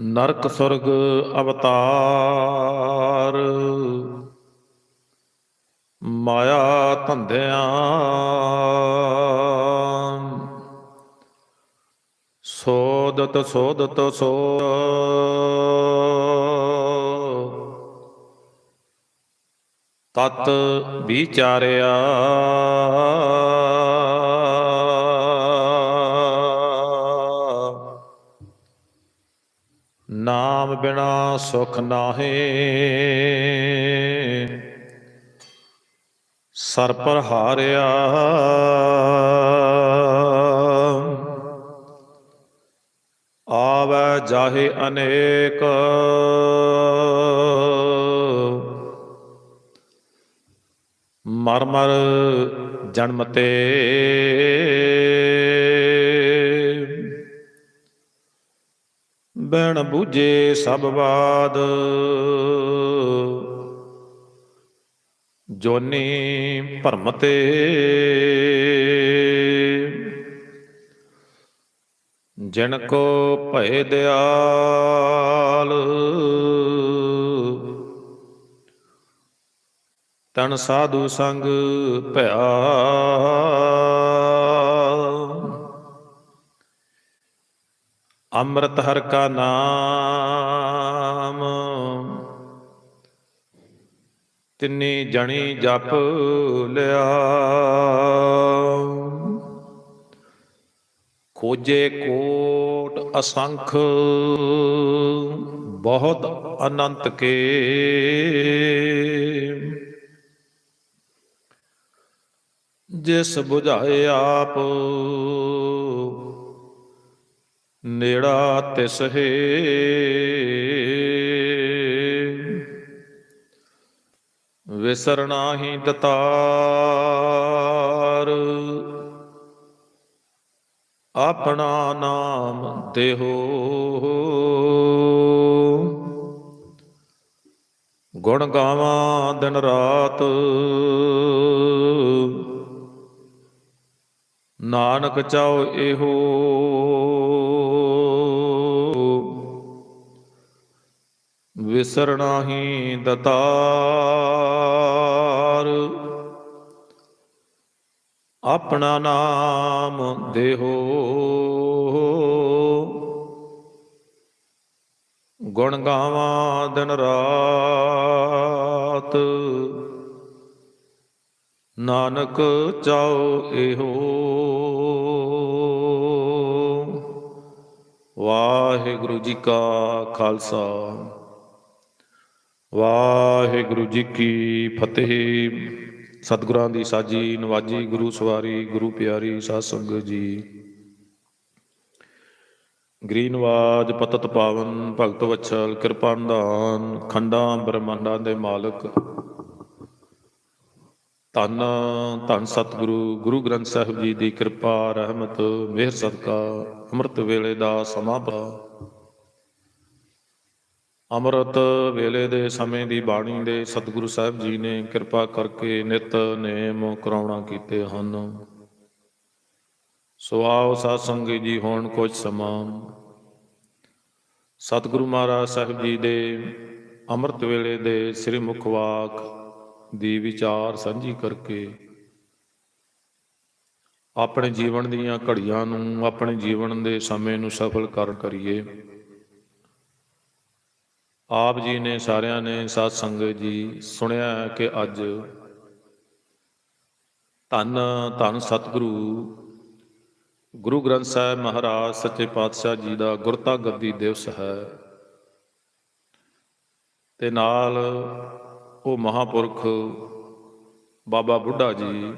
ਨਰਕ ਸੁਰਗ ਅਵਤਾਰ। ਮਾਇਆ ਧੰਦਿਆਂ। ਸੋਦਤ ਸੋਦਤ ਸੋ। ਤਤ ਵਿਚਾਰਿਆ। ਨਾਮ ਬਿਨਾ ਸੁਖ ਨਾਹੀ। ਸਰ ਪਰ ਹਾਰਿਆ। ਆਵੈ ਜਾਹੇ ਅਨੇਕ। ਮਰਮਰ ਜਨਮ ਤੇ। ਬਣ ਬੂਝੇ ਸਭ ਬਾਦ। ਜੋਨੀ ਭਰਮ ਤੇ ਜਿਨ ਕੋ ਭਏ ਦਿਆਲ, ਤਨ ਸਾਧੂ ਸੰਗ ਭਇਆ ਅੰਮ੍ਰਿਤ ਹਰ ਕਾ ਨਾਮ। ਤਿੰਨੀ ਜਣੀ ਜਪ ਲਿਆ। ਖੋਜੇ ਕੋਟ ਅਸੰਖ, ਬਹੁਤ ਅਨੰਤ ਕੇ। ਜਿਸ ਬੁਝਾਏ ਆਪ ਨੇੜਾ ਤਿਸ ਹੈ। ਵਿਸਰਣਾ ਹੀ ਦਤਾਰ। ਆਪਣਾ ਨਾਮ ਦੇਹੋ। ਗੁਣ ਗਾਵਾਂ ਦਿਨ ਰਾਤ। ਨਾਨਕ ਚਾਓ ਇਹੋ। ਵਿਸਰਣਾ ਹੀ ਦਤਾਰ। ਆਪਣਾ ਨਾਮ ਦੇਹੋ। ਗੁਣ ਗਾਵਾਂ ਦਿਨ ਰਾਤ। ਨਾਨਕ ਚਾਓ ਇਹੋ। ਵਾਹਿਗੁਰੂ ਜੀ ਕਾ ਖਾਲਸਾ। ਵਾਹਿਗੁਰੂ ਜੀ ਕੀ ਫਤਿਹ। ਸਤਿਗੁਰਾਂ ਦੀ ਸਾਜੀ ਨਵਾਜੀ, ਗੁਰੂ ਸਵਾਰੀ, ਗੁਰੂ ਪਿਆਰੀ ਸਾਧ ਸੰਗਤ ਜੀ। ਗ੍ਰੀਨਵਾਜ ਪਤਤ ਪਾਵਨ, ਭਗਤ ਵਛਲ, ਕਿਰਪਾ ਨਿਧਾਨ, ਖੰਡਾਂ ਬ੍ਰਹਮੰਡਾਂ ਦੇ ਮਾਲਕ। ਧੰਨ ਧੰਨ ਸਤਿਗੁਰੂ, ਗੁਰੂ ਗ੍ਰੰਥ ਸਾਹਿਬ ਜੀ ਦੀ ਕਿਰਪਾ, ਰਹਿਮਤ, ਮਿਹਰ, ਸਦਕਾ, ਅੰਮ੍ਰਿਤ ਵੇਲੇ ਦਾ ਸਮਾਂ ਪਾ। ਅੰਮ੍ਰਿਤ ਵੇਲੇ ਦੇ ਸਮੇਂ ਦੀ ਬਾਣੀ ਦੇ ਸਤਿਗੁਰੂ ਸਾਹਿਬ ਜੀ ਨੇ ਕਿਰਪਾ ਕਰਕੇ ਨਿਤ ਨੇਮ ਕਰਾਉਣਾ ਕੀਤੇ ਹਨ। ਸੋ ਆਓ ਸਾਧ ਸੰਗਤ ਜੀ, ਹੋਣ ਕੁਝ ਸਮਾਂ। ਸਤਿਗੁਰੂ ਮਹਾਰਾਜ ਸਾਹਿਬ ਜੀ ਦੇ ਅੰਮ੍ਰਿਤ ਵੇਲੇ ਦੇ ਸ੍ਰੀ ਮੁਖ ਵਾਕ ਦੀ ਵਿਚਾਰ ਸਾਂਝੀ ਕਰਕੇ ਆਪਣੇ ਜੀਵਨ ਦੀਆਂ ਘੜੀਆਂ ਨੂੰ, ਆਪਣੇ ਜੀਵਨ ਦੇ ਸਮੇਂ ਨੂੰ ਸਫਲ ਕਰ ਕਰੀਏ। ਆਪ ਜੀ ਨੇ ਸਾਰਿਆਂ ਨੇ ਸਾਧ ਸੰਗਤ ਜੀ ਸੁਣਿਆ ਹੈ ਕਿ ਅੱਜ ਧੰਨ ਧੰਨ ਸਤਿਗੁਰੂ ਗੁਰੂ ਗ੍ਰੰਥ ਸਾਹਿਬ ਮਹਾਰਾਜ ਸੱਚੇ ਪਾਤਸ਼ਾਹ ਜੀ ਦਾ ਗੁਰਤਾ ਗੱਦੀ ਦਿਵਸ ਹੈ ਤੇ ਨਾਲ ਉਹ ਮਹਾਪੁਰਖ ਬਾਬਾ ਬੁੱਢਾ ਜੀ,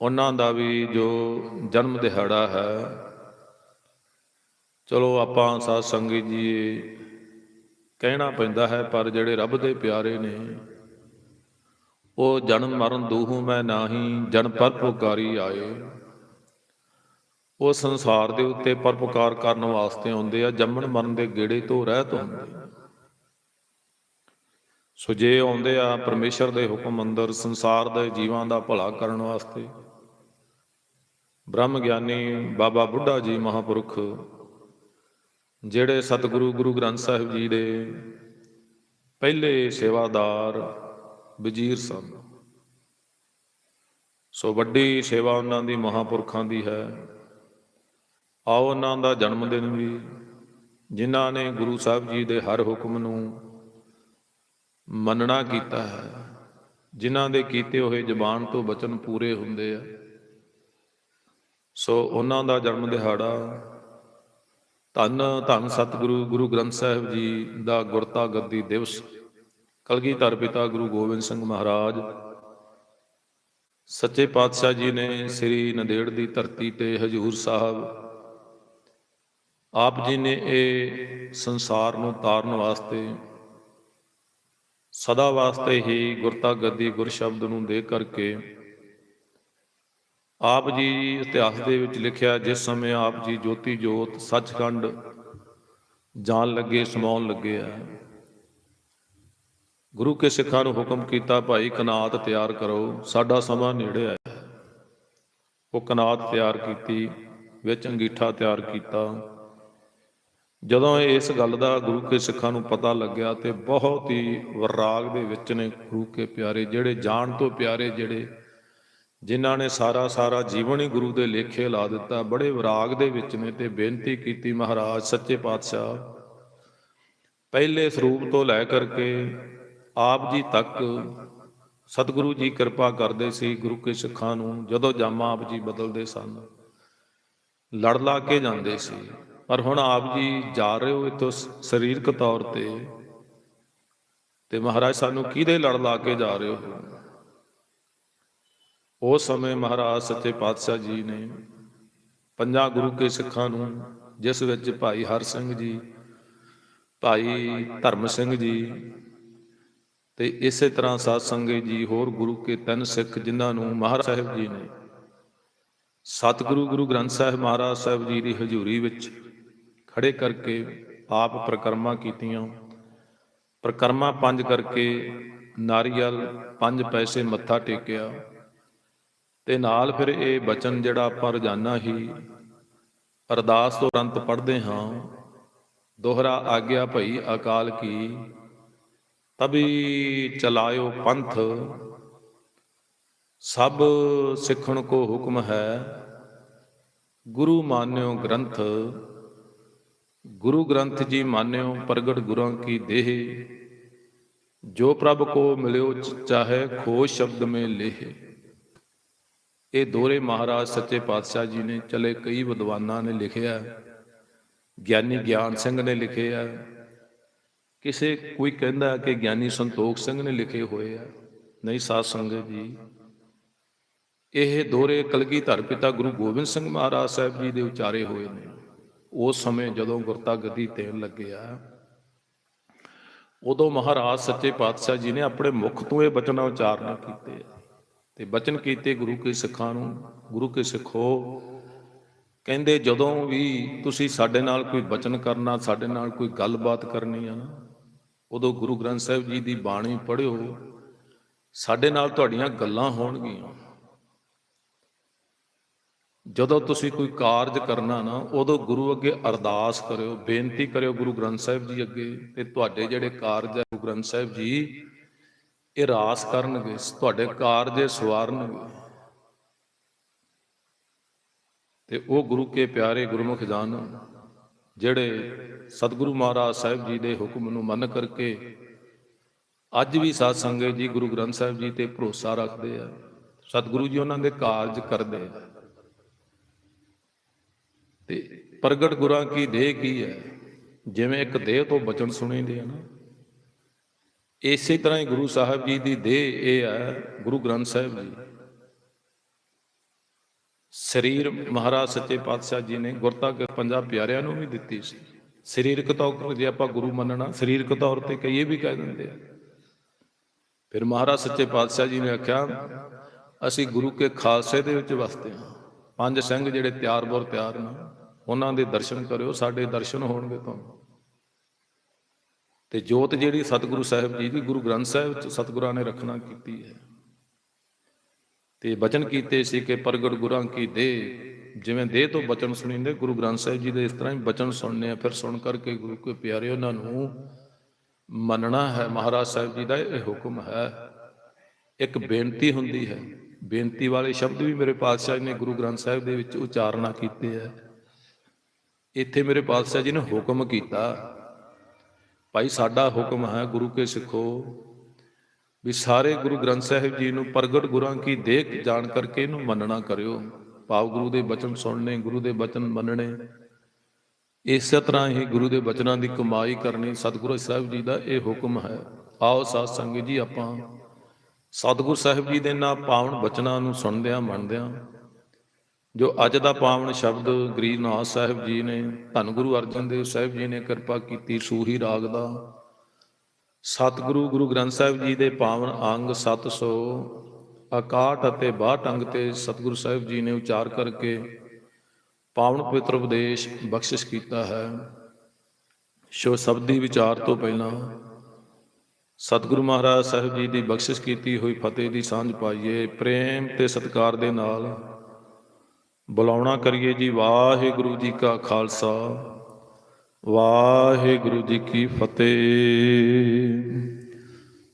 ਉਹਨਾਂ ਦਾ ਵੀ ਜੋ ਜਨਮ ਦਿਹਾੜਾ ਹੈ। ਚਲੋ ਆਪਾਂ ਸਾਧ ਸੰਗਤ ਜੀ ਕਹਿਣਾ ਪੈਂਦਾ ਹੈ, ਪਰ ਜਿਹੜੇ ਰੱਬ ਦੇ ਪਿਆਰੇ ਨੇ, ਉਹ ਜਨਮ ਮਰਨ ਦੂਹੂ ਮੈਂ ਨਾਹੀ, ਜਨ ਪਰ ਪੁਕਾਰੀ ਆਏ ਉਹ ਸੰਸਾਰ ਦੇ ਉੱਤੇ ਪਰਪਕਾਰ ਕਰਨ ਵਾਸਤੇ ਆਉਂਦੇ ਆ, ਜੰਮਣ ਮਰਨ ਦੇ ਗੇੜੇ ਤੋਂ ਰਹਿਤ ਹੁੰਦੇ ਆ। ਸੋ ਜੇ ਆਉਂਦੇ ਆ ਪਰਮੇਸ਼ਰ ਦੇ ਹੁਕਮ ਅੰਦਰ ਸੰਸਾਰ ਦੇ ਜੀਵਾਂ ਦਾ ਭਲਾ ਕਰਨ ਵਾਸਤੇ ਬ੍ਰਹਮ ਗਿਆਨੀ ਬਾਬਾ ਬੁੱਢਾ ਜੀ ਮਹਾਪੁਰਖ ਜਿਹੜੇ ਸਤਿਗੁਰੂ ਗੁਰੂ ਗ੍ਰੰਥ ਸਾਹਿਬ ਜੀ ਦੇ ਪਹਿਲੇ ਸੇਵਾਦਾਰ ਵਜ਼ੀਰ ਸਨ। ਸੋ ਵੱਡੀ ਸੇਵਾ ਉਹਨਾਂ ਦੀ ਮਹਾਪੁਰਖਾਂ ਦੀ ਹੈ। ਆਓ ਉਹਨਾਂ ਦਾ ਜਨਮ ਦਿਨ ਵੀ, ਜਿਨ੍ਹਾਂ ਨੇ ਗੁਰੂ ਸਾਹਿਬ ਜੀ ਦੇ ਹਰ ਹੁਕਮ ਨੂੰ ਮੰਨਣਾ ਕੀਤਾ ਹੈ, ਜਿਨ੍ਹਾਂ ਦੇ ਕੀਤੇ ਹੋਏ ਜ਼ਬਾਨ ਤੋਂ ਬਚਨ ਪੂਰੇ ਹੁੰਦੇ ਆ। ਸੋ ਉਹਨਾਂ ਦਾ ਜਨਮ ਦਿਹਾੜਾ ਧੰਨ ਧੰਨ ਸਤਿਗੁਰੂ, ਗੁਰੂ ਗ੍ਰੰਥ ਸਾਹਿਬ ਜੀ ਦਾ ਗੁਰਤਾ ਗੱਦੀ ਦਿਵਸ। ਕਲਗੀਧਰ ਪਿਤਾ ਗੁਰੂ ਗੋਬਿੰਦ ਸਿੰਘ ਮਹਾਰਾਜ, ਸੱਚੇ ਪਾਤਸ਼ਾਹ ਜੀ ਨੇ ਸ੍ਰੀ ਨੰਦੇੜ ਦੀ ਧਰਤੀ ਤੇ ਹਜੂਰ ਸਾਹਿਬ, ਆਪ ਜੀ ਨੇ ਇਹ ਸੰਸਾਰ ਨੂੰ ਤਾਰਨ ਵਾਸਤੇ, ਸਦਾ ਵਾਸਤੇ ਹੀ ਗੁਰਤਾ ਗੱਦੀ ਗੁਰ ਸ਼ਬਦ ਨੂੰ ਦੇ ਕਰਕੇ ਆਪ ਜੀ ਇਤਿਹਾਸ ਦੇ ਵਿੱਚ ਲਿਖਿਆ, ਜਿਸ ਸਮੇਂ ਆਪ ਜੀ ਜੋਤੀ ਜੋਤ ਸੱਚਖੰਡ ਜਾਣ ਲੱਗੇ, ਸਮਾਉਣ ਲੱਗੇ ਆ। ਗੁਰੂ ਕੇ ਸਿੱਖਾਂ ਨੂੰ ਹੁਕਮ ਕੀਤਾ, ਭਾਈ ਕਨਾਤ ਤਿਆਰ ਕਰੋ, ਸਾਡਾ ਸਮਾਂ ਨੇੜੇ ਆਇਆ। ਉਹ ਕਨਾਤ ਤਿਆਰ ਕੀਤੀ, ਵਿੱਚ ਅੰਗੀਠਾ ਤਿਆਰ ਕੀਤਾ। ਜਦੋਂ ਇਸ ਗੱਲ ਦਾ ਗੁਰੂ ਕੇ ਸਿੱਖਾਂ ਨੂੰ ਪਤਾ ਲੱਗਿਆ ਤੇ ਬਹੁਤ ਹੀ ਵਿਰਾਗ ਦੇ ਵਿੱਚ ਨੇ ਗੁਰੂ ਕੇ ਪਿਆਰੇ, ਜਿਹੜੇ ਜਾਣ ਤੋਂ ਪਿਆਰੇ, ਜਿਹੜੇ ਜਿਨ੍ਹਾਂ ਨੇ ਸਾਰਾ ਸਾਰਾ ਜੀਵਨ ਹੀ ਗੁਰੂ ਦੇ ਲੇਖੇ ਲਾ ਦਿੱਤਾ। ਬੜੇ ਵਿਰਾਗ ਦੇ ਵਿੱਚ ਨੇ ਤੇ ਬੇਨਤੀ ਕੀਤੀ ਮਹਾਰਾਜ, ਸੱਚੇ ਪਾਤਸ਼ਾਹ, ਪਹਿਲੇ ਸਰੂਪ ਤੋਂ ਲੈ ਕਰਕੇ ਆਪ ਜੀ ਤੱਕ ਸਤਿਗੁਰੂ ਜੀ ਕਿਰਪਾ ਕਰਦੇ ਸੀ, ਗੁਰੂ ਕੇ ਸਿੱਖਾਂ ਨੂੰ, ਜਦੋਂ ਜਾਮਾ ਆਪ ਜੀ ਬਦਲਦੇ ਸਨ, ਲੜ ਲਾ ਕੇ ਜਾਂਦੇ ਸੀ। ਪਰ ਹੁਣ ਆਪ ਜੀ ਜਾ ਰਹੇ ਹੋ ਇਤੋਂ ਸਰੀਰਕ ਤੌਰ ਤੇ ਤੇ ਮਹਾਰਾਜ ਸਾਨੂੰ ਕਿਹਦੇ ਲੜ ਲਾ ਕੇ ਜਾ ਰਹੇ ਹੋ? ਉਸ ਸਮੇਂ ਮਹਾਰਾਜ ਸੱਚੇ ਪਾਤਸ਼ਾਹ ਜੀ ਨੇ ਪੰਜਾਂ ਗੁਰੂ ਕੇ ਸਿੱਖਾਂ ਨੂੰ, ਜਿਸ ਵਿੱਚ ਭਾਈ ਹਰ ਸਿੰਘ ਜੀ, ਭਾਈ ਧਰਮ ਸਿੰਘ ਜੀ ਤੇ ਇਸੇ ਤਰ੍ਹਾਂ ਸਾਧ ਸੰਗਤ ਜੀ, ਹੋਰ ਗੁਰੂ ਕੇ ਤਿੰਨ ਸਿੱਖ ਜਿਨ੍ਹਾਂ ਨੂੰ ਮਹਾਰਾਜ ਸਾਹਿਬ ਜੀ ਨੇ, ਸਤਿਗੁਰੂ ਗੁਰੂ ਗ੍ਰੰਥ ਸਾਹਿਬ ਮਹਾਰਾਜ ਸਾਹਿਬ ਜੀ ਦੀ ਹਜ਼ੂਰੀ ਵਿੱਚ ਖੜੇ ਕਰਕੇ ਆਪ ਪ੍ਰਕਰਮਾ ਕੀਤੀਆਂ। ਪ੍ਰਕਰਮਾ ਪੰਜ ਕਰਕੇ ਨਾਰੀਅਲ ਪੰਜ ਪੈਸੇ ਮੱਥਾ ਟੇਕਿਆ। ਤੇ ਨਾਲ ਫਿਰ ਇਹ ਬਚਨ ਜਿਹੜਾ ਆਪਾਂ ਰੋਜ਼ਾਨਾ ਹੀ ਅਰਦਾਸ ਤੋਂ ਅੰਤ ਪੜ੍ਹਦੇ ਹਾਂ, ਦੋਹਰਾ ਆਗਿਆ ਭਈ ਅਕਾਲ ਕੀ, ਤਬੀ ਚਲਾਇਓ ਪੰਥ, ਸਭ ਸਿੱਖਣ ਕੋ ਹੁਕਮ ਹੈ, ਗੁਰੂ ਮਾਨਿਓ ਗ੍ਰੰਥ, ਗੁਰੂ ਗ੍ਰੰਥ ਜੀ ਮਾਨਿਓ ਪ੍ਰਗਟ ਗੁਰਾਂ ਕੀ ਦੇਹ, ਜੋ ਪ੍ਰਭ ਕੋ ਮਿਲਿਓ ਚ- ਚਾਹੇ ਖੋਜ ਸ਼ਬਦ ਮੇ ਲੇਹ। ਇਹ ਦੋਰੇ ਮਹਾਰਾਜ ਸੱਚੇ ਪਾਤਸ਼ਾਹ ਜੀ ਨੇ ਚਲੇ ਕਈ ਵਿਦਵਾਨਾਂ ਨੇ ਲਿਖਿਆ। ਗਿਆਨੀ ਗਿਆਨ ਸਿੰਘ ਨੇ ਲਿਖਿਆ। ਕਿਸੇ ਕੋਈ ਕਹਿੰਦਾ ਕਿ ਗਿਆਨੀ ਸੰਤੋਖ ਸਿੰਘ ਨੇ ਲਿਖੇ ਹੋਏ ਆ। ਨਹੀਂ ਸਾਧ ਸੰਗਤ ਜੀ। ਇਹ ਦੋਰੇ ਕਲਗੀਧਰ ਪਿਤਾ ਗੁਰੂ ਗੋਬਿੰਦ ਸਿੰਘ ਮਹਾਰਾਜ ਸਾਹਿਬ ਜੀ ਦੇ ਉਚਾਰੇ ਹੋਏ ਨੇ। ਉਸ ਸਮੇਂ ਜਦੋਂ ਗੁਰਤਾ ਗੱਦੀ ਦੇਣ ਲੱਗਿਆ ਉਦੋਂ ਮਹਾਰਾਜ ਸੱਚੇ ਪਾਤਸ਼ਾਹ ਜੀ ਨੇ ਆਪਣੇ ਮੁਖ ਤੋਂ ਇਹ ਬਚਨ ਉਚਾਰਨ ਕੀਤੇ ਤੇ ਬਚਨ ਕੀਤੇ ਗੁਰੂ ਕੇ ਸਿੱਖਾਂ ਨੂੰ, ਗੁਰੂ ਕੇ ਸਿੱਖੋ। ਕਹਿੰਦੇ, ਜਦੋਂ ਵੀ ਤੁਸੀਂ ਸਾਡੇ ਨਾਲ ਕੋਈ ਬਚਨ ਕਰਨਾ, ਸਾਡੇ ਨਾਲ ਕੋਈ ਗੱਲਬਾਤ ਕਰਨੀ ਆ ਨਾ, ਉਦੋਂ ਗੁਰੂ ਗ੍ਰੰਥ ਸਾਹਿਬ ਜੀ ਦੀ ਬਾਣੀ ਪੜ੍ਹਿਓ। ਸਾਡੇ ਨਾਲ ਤੁਹਾਡੀਆਂ ਗੱਲਾਂ ਹੋਣਗੀਆਂ। ਜਦੋਂ ਤੁਸੀਂ ਕੋਈ ਕਾਰਜ ਕਰਨਾ ਨਾ, ਉਦੋਂ ਗੁਰੂ ਅੱਗੇ ਅਰਦਾਸ ਕਰਿਓ, ਬੇਨਤੀ ਕਰਿਓ ਗੁਰੂ ਗ੍ਰੰਥ ਸਾਹਿਬ ਜੀ ਅੱਗੇ, ਤੇ ਤੁਹਾਡੇ ਜਿਹੜੇ ਕਾਰਜ ਹੈ ਗੁਰੂ ਗ੍ਰੰਥ ਸਾਹਿਬ ਜੀ ਇਹ ਰਾਸ ਕਰਨਗੇ, ਤੁਹਾਡੇ ਕਾਰਜ ਸਵਾਰਨਗੇ। ਤੇ ਉਹ ਗੁਰੂ ਕੇ ਪਿਆਰੇ ਗੁਰਮੁਖ ਜਨ, ਜਿਹੜੇ ਸਤਿਗੁਰੂ ਮਹਾਰਾਜ ਸਾਹਿਬ ਜੀ ਦੇ ਹੁਕਮ ਨੂੰ ਮੰਨ ਕਰਕੇ ਅੱਜ ਵੀ ਸਾਧ ਸੰਗਤ ਜੀ, ਗੁਰੂ ਗ੍ਰੰਥ ਸਾਹਿਬ ਜੀ ਤੇ ਭਰੋਸਾ ਰੱਖਦੇ ਆ, ਸਤਿਗੁਰੂ ਜੀ ਉਹਨਾਂ ਦੇ ਕਾਰਜ ਕਰਦੇ ਆ। ਤੇ ਪ੍ਰਗਟ ਗੁਰਾਂ ਕੀ ਦੇਹ ਕੀ ਹੈ, ਜਿਵੇਂ ਇੱਕ ਦੇਹ ਤੋਂ ਬਚਨ ਸੁਣੀਦੇ ਆ ਨਾ ਇਸੇ ਤਰ੍ਹਾਂ ਹੀ ਗੁਰੂ ਸਾਹਿਬ ਜੀ ਦੀ ਦੇਹ ਇਹ ਹੈ, ਗੁਰੂ ਗ੍ਰੰਥ ਸਾਹਿਬ ਜੀ। ਸਰੀਰ ਮਹਾਰਾਜ ਸੱਚੇ ਪਾਤਸ਼ਾਹ ਜੀ ਨੇ ਗੁਰਤਾ ਕੇ ਪੰਜਾਂ ਪਿਆਰਿਆਂ ਨੂੰ ਵੀ ਦਿੱਤੀ ਸੀ। ਸਰੀਰਕ ਤੌਰ ਜੇ ਆਪਾਂ ਗੁਰੂ ਮੰਨਣਾ, ਸਰੀਰਕ ਤੌਰ ਤੇ ਕਈਏ ਵੀ ਕਹਿ ਦਿੰਦੇ ਆ। ਫਿਰ ਮਹਾਰਾਜ ਸੱਚੇ ਪਾਤਸ਼ਾਹ ਜੀ ਨੇ ਆਖਿਆ, ਅਸੀਂ ਗੁਰੂ ਕੇ ਖਾਲਸੇ ਦੇ ਵਿੱਚ ਵਸਦੇ ਹਾਂ। ਪੰਜ ਸਿੰਘ ਜਿਹੜੇ ਤਿਆਰ ਬਰ ਤਿਆਰ ਨੇ, ਉਹਨਾਂ ਦੇ ਦਰਸ਼ਨ ਕਰਿਓ, ਸਾਡੇ ਦਰਸ਼ਨ ਹੋਣਗੇ ਤੁਹਾਨੂੰ। ਤੇ ਜੋਤ ਜਿਹੜੀ ਸਤਿਗੁਰੂ ਸਾਹਿਬ ਜੀ ਦੀ ਗੁਰੂ ਗ੍ਰੰਥ ਸਾਹਿਬ ਚ ਸਤਿਗੁਰਾਂ ਨੇ ਰੱਖਣਾ ਕੀਤੀ ਹੈ। ਤੇ ਬਚਨ ਕੀਤੇ ਸੀ ਕਿ ਪ੍ਰਗਟ ਗੁਰਾਂ ਕੀ ਦੇ, ਜਿਵੇਂ ਦੇਹ ਤੋਂ ਬਚਨ ਸੁਣੀਂਦੇ, ਗੁਰੂ ਗ੍ਰੰਥ ਸਾਹਿਬ ਜੀ ਦੇ ਇਸ ਤਰ੍ਹਾਂ ਹੀ ਬਚਨ ਸੁਣਨੇ ਆ। ਫਿਰ ਸੁਣ ਕਰਕੇ ਗੁਰੂ ਕੇ ਪਿਆਰੇ, ਉਹਨਾਂ ਨੂੰ ਮੰਨਣਾ ਹੈ, ਮਹਾਰਾਜ ਸਾਹਿਬ ਜੀ ਦਾ ਇਹ ਹੁਕਮ ਹੈ। ਇੱਕ ਬੇਨਤੀ ਹੁੰਦੀ ਹੈ। ਬੇਨਤੀ ਵਾਲੇ ਸ਼ਬਦ ਵੀ ਮੇਰੇ ਪਾਤਸ਼ਾਹ ਜੀ ਨੇ ਗੁਰੂ ਗ੍ਰੰਥ ਸਾਹਿਬ ਦੇ ਵਿੱਚ ਉਚਾਰਨਾ ਕੀਤੇ ਹੈ। ਇੱਥੇ ਮੇਰੇ ਪਾਤਸ਼ਾਹ ਜੀ ਨੇ ਹੁਕਮ ਕੀਤਾ ਭਾਈ ਸਾਡਾ ਹੁਕਮ ਹੈ ਗੁਰੂ ਕੇ ਸਿੱਖੋ, ਵੀ ਸਾਰੇ ਗੁਰੂ ਗ੍ਰੰਥ ਸਾਹਿਬ ਜੀ ਨੂੰ ਪ੍ਰਗਟ ਗੁਰਾਂ ਕੀ ਦੇਖ ਜਾਣ ਕਰਕੇ ਇਹਨੂੰ ਮੰਨਣਾ ਕਰਿਓ। ਭਾਵ ਗੁਰੂ ਦੇ ਬਚਨ ਸੁਣਨੇ, ਗੁਰੂ ਦੇ ਬਚਨ ਮੰਨਣੇ। ਇਸੇ ਤਰ੍ਹਾਂ ਹੀ ਗੁਰੂ ਦੇ ਬਚਨਾਂ ਦੀ ਕਮਾਈ ਕਰਨੀ ਸਤਿਗੁਰੂ ਸਾਹਿਬ ਜੀ ਦਾ ਇਹ ਹੁਕਮ ਹੈ। ਆਓ ਸਾਧ ਸੰਗਤ ਜੀ ਆਪਾਂ ਸਤਿਗੁਰੂ ਸਾਹਿਬ ਜੀ ਦੇ ਨਾਂ ਪਾਵਨ ਬਚਨਾਂ ਨੂੰ ਸੁਣਦਿਆਂ, ਮੰਨਦਿਆਂ ਜੋ ਅੱਜ ਦਾ ਪਾਵਨ ਸ਼ਬਦ ਗਰੀਬਨਾਥ ਸਾਹਿਬ ਜੀ ਨੇ, ਧੰਨ ਗੁਰੂ ਅਰਜਨ ਦੇਵ ਸਾਹਿਬ ਜੀ ਨੇ ਕਿਰਪਾ ਕੀਤੀ ਸੂਹੀ ਰਾਗ ਦਾ। ਸਤਿਗੁਰੂ ਗੁਰੂ ਗ੍ਰੰਥ ਸਾਹਿਬ ਜੀ ਦੇ ਪਾਵਨ ਅੰਗ 700 61 ਅਤੇ 62 ਅੰਗ ਤੇ ਸਤਿਗੁਰੂ ਸਾਹਿਬ ਜੀ ਨੇ ਉਚਾਰ ਕਰਕੇ ਪਾਵਨ ਪਵਿੱਤਰ ਉਪਦੇਸ਼ ਬਖਸ਼ਿਸ਼ ਕੀਤਾ ਹੈ। ਸ਼ੋ ਸ਼ਬਦੀ ਵਿਚਾਰ ਤੋਂ ਪਹਿਲਾਂ ਸਤਿਗੁਰੂ ਮਹਾਰਾਜ ਸਾਹਿਬ ਜੀ ਦੀ ਬਖਸ਼ਿਸ਼ ਕੀਤੀ ਹੋਈ ਫਤਿਹ ਦੀ ਸਾਂਝ ਪਾਈਏ, ਪ੍ਰੇਮ ਤੇ ਸਤਿਕਾਰ ਦੇ ਨਾਲ ਬੁਲਾਉਣਾ ਕਰੀਏ ਜੀ ਵਾਹਿਗੁਰੂ ਜੀ ਕਾ ਖਾਲਸਾ, ਵਾਹਿਗੁਰੂ ਜੀ ਕੀ ਫਤਿਹ।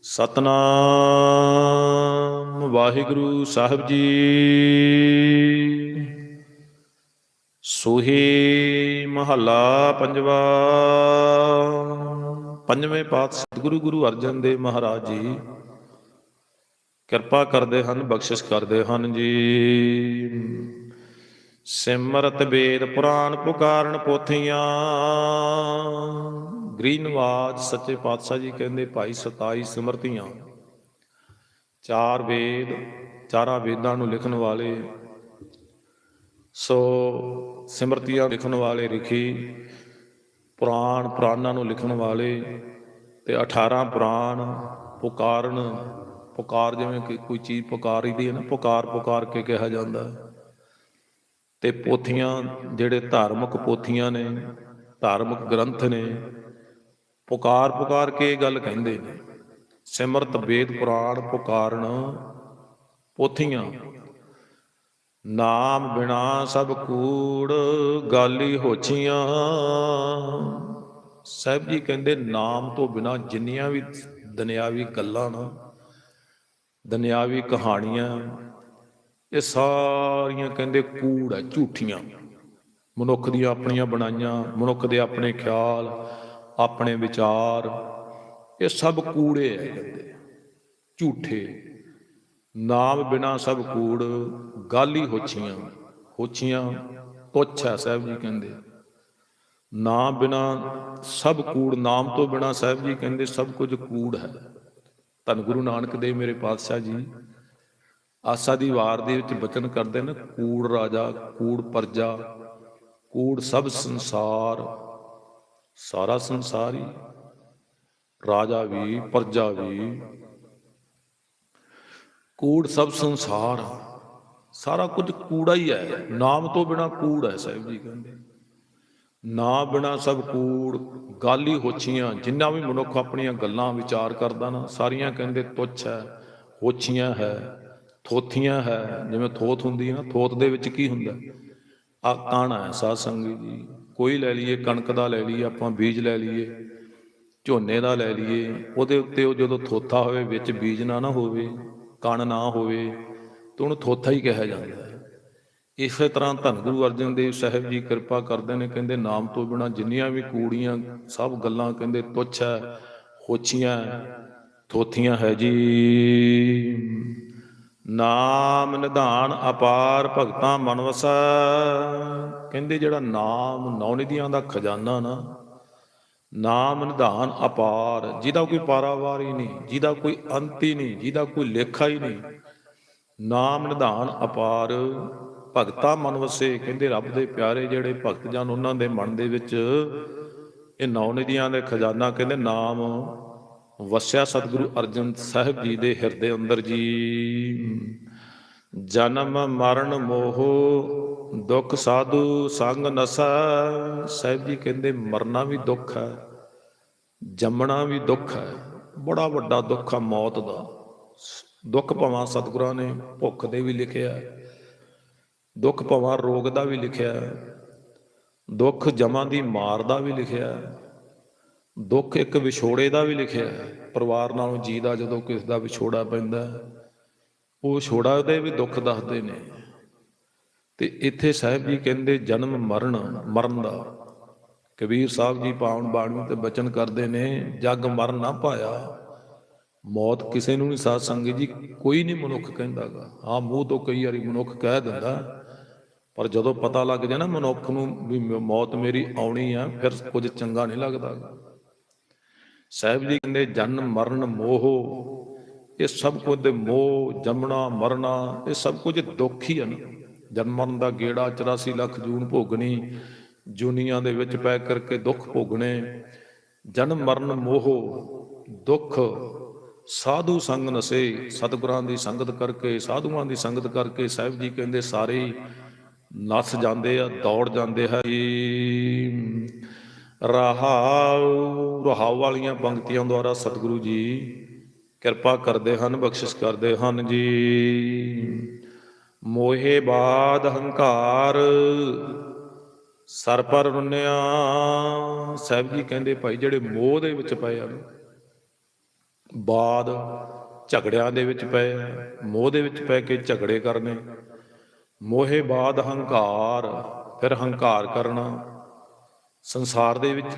ਸਤਨਾਮ ਵਾਹਿਗੁਰੂ ਸਾਹਿਬ ਜੀ। ਸੋਹੀ ਮਹੱਲਾ ਪੰਜਵਾ, ਪੰਜਵੇਂ ਪਾਤ ਸਤਿਗੁਰੂ ਗੁਰੂ ਅਰਜਨ ਦੇਵ ਮਹਾਰਾਜ ਜੀ। ਕਿਰਪਾ ਕਰਦੇ ਹਨ, ਬਖਸ਼ਿਸ਼ ਕਰਦੇ ਹਨ ਜੀ। ਸਿਮਰਤ ਵੇਦ ਪੁਰਾਨ ਪੁਕਾਰਨ ਪੋਥੀਆਂ। ਗ੍ਰੀਨਵਾਜ ਸੱਚੇ ਪਾਤਸ਼ਾਹ ਜੀ ਕਹਿੰਦੇ, ਭਾਈ 27 ਸਿਮਰਤੀਆਂ, ਚਾਰ ਵੇਦ, ਚਾਰਾਂ ਵੇਦਾਂ ਨੂੰ ਲਿਖਣ ਵਾਲੇ, ਸੋ ਸਿਮਰਤੀਆਂ ਲਿਖਣ ਵਾਲੇ ਰਿਖੀ, ਪੁਰਾਣ ਪੁਰਾਣਾਂ ਨੂੰ ਲਿਖਣ ਵਾਲੇ ਤੇ 18 ਪੁਰਾਣ ਪੁਕਾਰਨ ਪੁਕਾਰ ਜਿਵੇਂ ਕਿ ਕੋਈ ਚੀਜ਼ ਪੁਕਾਰੀਦੀ ਹੈ ਨਾ, ਪੁਕਾਰ ਪੁਕਾਰ ਕੇ ਕਿਹਾ ਜਾਂਦਾ ਹੈ। ਤੇ ਪੋਥੀਆਂ ਜਿਹੜੇ ਧਾਰਮਿਕ ਪੋਥੀਆਂ ਨੇ, ਧਾਰਮਿਕ ਗ੍ਰੰਥ ਨੇ, ਪੁਕਾਰ ਪੁਕਾਰ ਕੇ ਇਹ ਗੱਲ ਕਹਿੰਦੇ ਨੇ, ਸਿਮਰਤ ਵੇਦ ਪੁਰਾਣ ਪੁਕਾਰਣ ਪੋਥੀਆਂ, ਨਾਮ ਬਿਨਾ ਸਭ ਕੂੜ ਗਾਲੀ ਹੋਛੀਆਂ। ਸਾਹਿਬ ਜੀ ਕਹਿੰਦੇ ਨਾਮ ਤੋਂ ਬਿਨਾ ਜਿੰਨੀਆਂ ਵੀ ਦੁਨਿਆਵੀ ਗੱਲਾਂ ਨਾ, ਦੁਨਿਆਵੀ ਕਹਾਣੀਆਂ ਇਹ ਸਾਰੀਆਂ ਕਹਿੰਦੇ ਕੂੜ ਹੈ ਝੂਠੀਆਂ। ਮਨੁੱਖ ਦੀਆਂ ਆਪਣੀਆਂ ਬਣਾਈਆਂ, ਮਨੁੱਖ ਦੇ ਆਪਣੇ ਖਿਆਲ, ਆਪਣੇ ਵਿਚਾਰ, ਇਹ ਸਭ ਕੂੜੇ ਹੈ ਕਹਿੰਦੇ। ਝੂਠੇ। ਨਾਮ ਬਿਨਾ ਸਭ ਕੂੜ, ਗਾਲੀ ਹੋਛੀਆਂ ਹੋਛੀਆਂ, ਤੁੱਛ ਹੈ ਸਾਹਿਬ ਜੀ ਕਹਿੰਦੇ। ਨਾਮ ਬਿਨਾ ਸਭ ਕੂੜ, ਨਾਮ ਤੋਂ ਬਿਨਾ ਸਾਹਿਬ ਜੀ ਕਹਿੰਦੇ ਸਭ ਕੁਝ ਕੂੜ ਹੈ। ਧੰਨ ਗੁਰੂ ਨਾਨਕ ਦੇਵ ਮੇਰੇ ਪਾਤਸ਼ਾਹ ਜੀ ਆਸਾ ਦੀ ਵਾਰ ਦੇ ਵਿੱਚ ਬਚਨ ਕਰਦੇ ਨੇ, ਕੂੜ ਰਾਜਾ, ਕੂੜ ਪਰਜਾ, ਕੂੜ ਸਭ ਸੰਸਾਰ, ਸਾਰਾ ਸੰਸਾਰ ਹੀ। ਰਾਜਾ ਵੀ, ਪਰਜਾ ਵੀ। ਕੂੜ ਸਭ ਸੰਸਾਰ, ਸਾਰਾ ਕੁਝ ਕੂੜਾ ਹੀ ਹੈ। ਨਾਮ ਤੋਂ ਬਿਨਾ ਕੂੜ ਹੈ ਸਾਹਿਬ ਜੀ ਕਹਿੰਦੇ। ਨਾ ਬਿਨਾ ਸਭ ਕੂੜ, ਗੱਲ ਹੀ ਹੋਛੀਆਂ, ਜਿੰਨਾ ਵੀ ਮਨੁੱਖ ਆਪਣੀਆਂ ਗੱਲਾਂ ਵਿਚਾਰ ਕਰਦਾ ਨਾ, ਸਾਰੀਆਂ ਕਹਿੰਦੇ ਤੁੱਛ ਹੈ, ਹੋਛੀਆਂ ਹੈ। ਥੋਥੀਆਂ ਹੈ, ਜਿਵੇਂ ਥੋਥ ਹੁੰਦੀ ਹੈ ਨਾ, ਥੋਥ ਦੇ ਵਿੱਚ ਕੀ ਹੁੰਦਾ? ਆ ਕਾਣਾ ਹੈ ਸਾਧ ਸੰਗਤ ਜੀ। ਕੋਈ ਲੈ ਲਈਏ, ਕਣਕ ਦਾ ਲੈ ਲਈਏ, ਆਪਾਂ ਬੀਜ ਲੈ ਲਈਏ, ਝੋਨੇ ਦਾ ਲੈ ਲਈਏ, ਉਹਦੇ ਉੱਤੇ ਉਹ ਜਦੋਂ ਥੋਥਾ ਹੋਵੇ, ਵਿੱਚ ਬੀਜ ਨਾ ਨਾ ਹੋਵੇ, ਕਣ ਨਾ ਹੋਵੇ, ਤਾਂ ਉਹਨੂੰ ਥੋਥਾ ਹੀ ਕਿਹਾ ਜਾਂਦਾ ਹੈ। ਇਸੇ ਤਰ੍ਹਾਂ ਧੰਨ ਗੁਰੂ ਅਰਜਨ ਦੇਵ ਸਾਹਿਬ ਜੀ ਕਿਰਪਾ ਕਰਦੇ ਨੇ, ਕਹਿੰਦੇ ਨਾਮ ਤੋਂ ਬਿਨਾ ਜਿੰਨੀਆਂ ਵੀ ਕੂੜੀਆਂ, ਸਭ ਗੱਲਾਂ ਕਹਿੰਦੇ ਤੁੱਛ ਹੈ, ਹੋਛੀਆਂ, ਥੋਥੀਆਂ ਹੈ ਜੀ। ਨਾਮ ਨਿਧਾਨ ਅਪਾਰ ਭਗਤਾਂ ਮਨਵਸਾ। ਕਹਿੰਦੇ ਜਿਹੜਾ ਨਾਮ ਨੌ ਨਿਧੀਆਂ ਦਾ ਖਜ਼ਾਨਾ ਨਾ, ਨਾਮ ਨਿਧਾਨ ਅਪਾਰ, ਜਿਹਦਾ ਕੋਈ ਪਾਰਾਵਾਰ ਹੀ ਨਹੀਂ, ਜਿਹਦਾ ਕੋਈ ਅੰਤ ਹੀ ਨਹੀਂ, ਜਿਹਦਾ ਕੋਈ ਲੇਖਾ ਹੀ ਨਹੀਂ, ਨਾਮ ਨਿਧਾਨ ਅਪਾਰ, ਭਗਤਾ ਮਨ ਵਸੇ ਕਹਿੰਦੇ ਰੱਬ ਦੇ ਪਿਆਰੇ ਜਿਹੜੇ ਭਗਤ ਜਨ ਉਹਨਾਂ ਦੇ ਮਨ ਦੇ ਵਿੱਚ ਇਹ ਨੌ ਨਿਧੀਆਂ ਦੇ ਖਜ਼ਾਨਾ, ਕਹਿੰਦੇ ਨਾਮ ਵਸਿਆ ਸਤਿਗੁਰੂ ਅਰਜਨ ਸਾਹਿਬ ਜੀ ਦੇ ਹਿਰਦੇ ਅੰਦਰ ਜੀ। ਜਨਮ ਮਰਨ ਮੋਹ, ਦੁੱਖ ਸਾਧੂ ਸੰਗ ਨਸਾ। ਸਾਹਿਬ ਜੀ ਕਹਿੰਦੇ ਮਰਨਾ ਵੀ ਦੁੱਖ ਹੈ, ਜੰਮਣਾ ਵੀ ਦੁੱਖ ਹੈ। ਬੜਾ ਵੱਡਾ ਦੁੱਖ ਹੈ ਮੌਤ ਦਾ। ਦੁੱਖ ਭਵਾਂ ਸਤਿਗੁਰਾਂ ਨੇ ਭੁੱਖ ਦੇ ਵੀ ਲਿਖਿਆ, ਦੁੱਖ ਭਵਾਂ ਰੋਗ ਦਾ ਵੀ ਲਿਖਿਆ, ਦੁੱਖ ਜਮਾਂ ਦੀ ਮਾਰ ਦਾ ਵੀ ਲਿਖਿਆ। ਦੁੱਖ ਇੱਕ ਵਿਛੋੜੇ ਦਾ ਵੀ ਲਿਖਿਆ ਹੈ। ਪਰਿਵਾਰ ਨਾਲੋਂ ਜੀ ਦਾ ਜਦੋਂ ਕਿਸ ਦਾ ਵਿਛੋੜਾ ਪੈਂਦਾ ਉਹ ਛੋੜਾ ਦੇ ਵੀ ਦੁੱਖ ਦੱਸਦੇ ਨੇ। ਤੇ ਇੱਥੇ ਸਾਹਿਬ ਜੀ ਕਹਿੰਦੇ, ਜਨਮ ਮਰਨ ਮਰਨ ਦਾ। ਕਬੀਰ ਸਾਹਿਬ ਜੀ ਪਾਉਣ ਬਾਣੀ ਤੇ ਬਚਨ ਕਰਦੇ ਨੇ, ਜਗ ਮਰਨ ਨਾ ਪਾਇਆ। ਮੌਤ ਕਿਸੇ ਨੂੰ ਨਹੀਂ, ਸਾਧ ਸੰਗਤ ਜੀ ਕੋਈ ਨਹੀਂ ਮਨੁੱਖ ਕਹਿੰਦਾਗਾ। ਹਾਂ ਮੂੰਹ ਤੋਂ ਕਈ ਵਾਰੀ ਮਨੁੱਖ ਕਹਿ ਦਿੰਦਾ, ਪਰ ਜਦੋਂ ਪਤਾ ਲੱਗ ਜਾਏ ਨਾ ਮਨੁੱਖ ਨੂੰ ਵੀ ਮੌਤ ਮੇਰੀ ਆਉਣੀ ਆ, ਫਿਰ ਕੁਝ ਚੰਗਾ ਨਹੀਂ ਲੱਗਦਾ ਸਾਹਿਬ ਜੀ ਕਹਿੰਦੇ ਜਨਮ ਮਰਨ ਮੋਹ, ਇਹ ਸਭ ਕੁਝ ਦੇ ਮੋਹ, ਜੰਮਣਾ ਮਰਨਾ, ਇਹ ਸਭ ਕੁਝ ਦੁੱਖ ਹੀ ਹਨ। ਜਨਮ ਮਰਨ ਦਾ ਗੇੜਾ 84 ਲੱਖ ਜੂਨ ਭੋਗਣੀ, ਜੁਨੀਆਂ ਦੇ ਵਿੱਚ ਪੈ ਕਰਕੇ ਦੁੱਖ ਭੋਗਣੇ। ਜਨਮ ਮਰਨ ਮੋਹ, ਦੁੱਖ, ਸਾਧੂ ਸੰਗ ਨਸੇ, ਸਤਿਗੁਰਾਂ ਦੀ ਸੰਗਤ ਕਰਕੇ, ਸਾਧੂਆਂ ਦੀ ਸੰਗਤ ਕਰਕੇ ਸਾਹਿਬ ਜੀ ਕਹਿੰਦੇ, ਸਾਰੇ ਹੀ ਨਸ ਜਾਂਦੇ ਆ, ਦੌੜ ਜਾਂਦੇ ਹੈ ਜੀ। ਰਹਾਉ। ਰਹਾਉ ਵਾਲੀਆਂ ਪੰਕਤੀਆਂ ਦੁਆਰਾ ਸਤਿਗੁਰੂ ਜੀ ਕਿਰਪਾ ਕਰਦੇ ਹਨ ਬਖਸ਼ਿਸ਼ ਕਰਦੇ ਹਨ ਜੀ। ਮੋਹੇ ਬਾਦ ਹੰਕਾਰ ਸਰ ਪਰ ਰੁੰਨਿਆ। ਸਾਹਿਬ ਜੀ ਕਹਿੰਦੇ ਭਾਈ ਜਿਹੜੇ ਮੋਹ ਦੇ ਵਿੱਚ ਪਏ ਆ ਬਾਦ ਝਗੜਿਆਂ ਦੇ ਵਿੱਚ ਪਏ ਆ, ਮੋਹ ਦੇ ਵਿੱਚ ਪੈ ਕੇ ਝਗੜੇ ਕਰਨੇ ਮੋਹੇ ਬਾਦ ਹੰਕਾਰ ਫਿਰ ਹੰਕਾਰ ਕਰਨਾ ਸੰਸਾਰ ਦੇ ਵਿੱਚ